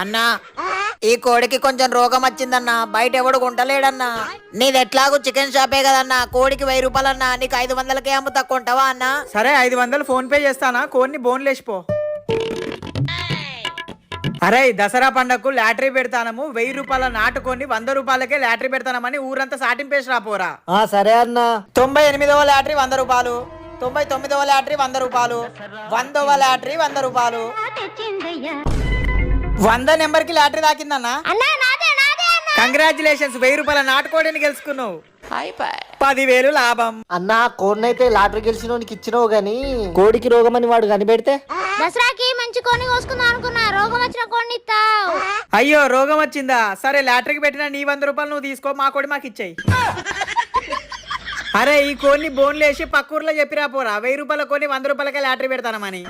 అన్నా ఈ కోడికి కొంచెం రోగం వచ్చిందన్నా. బయట ఎవడు కొంటలేడన్నా. నీది ఎట్లాగూ చికెన్ షాపే కదన్నా. కోడికి వెయ్యి రూపాయలన్నా. నీకు ఐదు వందలకే అమ్ముతా కొంటావా అన్నా? సరే ఐదు వందలు ఫోన్ పే చేస్తానా? కోన్ని బోన్లేసిపో అరే దసరా పండగకు లాటరీ పెడతానము. వెయ్యి రూపాయల నాటుకొని వంద రూపాయలకే లాటరీ పెడతానమని ఊరంతా సాటింపేసి రాపోరా ఆ సరే అన్నా. తొంభై ఎనిమిదవ లాటరీ వంద రూపాయలు. తొంభై తొమ్మిదవ లాటరీ వంద రూపాయలు. వందవ లాటరీ వంద రూపాయలు. వంద నెంబర్కి లాటరీ దాకిందన్నా అన్నా నాదే నాదే అన్నా. కంగ్రాచులేషన్స్ వెయ్యి రూపాయల నాటుకోడిని గెలుచుకున్నావు. పదివేలు లాభం. అన్నా కోడినైతే లాటరీ గెలిచినోనికి ఇచ్చినావు గాని కోడికి రోగం అని వాడు కనిపెడితే? దసరాకి మంచి కొని కోసుకుందాం అనుకున్నా రోగం వచ్చిన కొన్ని ఇస్తావు అయ్యో రోగం వచ్చిందా? సరే లాటరీకి పెట్టిన నీ వంద రూపాయలు నువ్వు తీసుకో మా కోడి మాకు ఇచ్చేయి. అరే ఈ కోడిని బోన్లేసి పక్కూర్లో చెప్పిరా పోరా వెయ్యి రూపాయల కోని వంద రూపాయలకే లాటరీ పెడతానమని.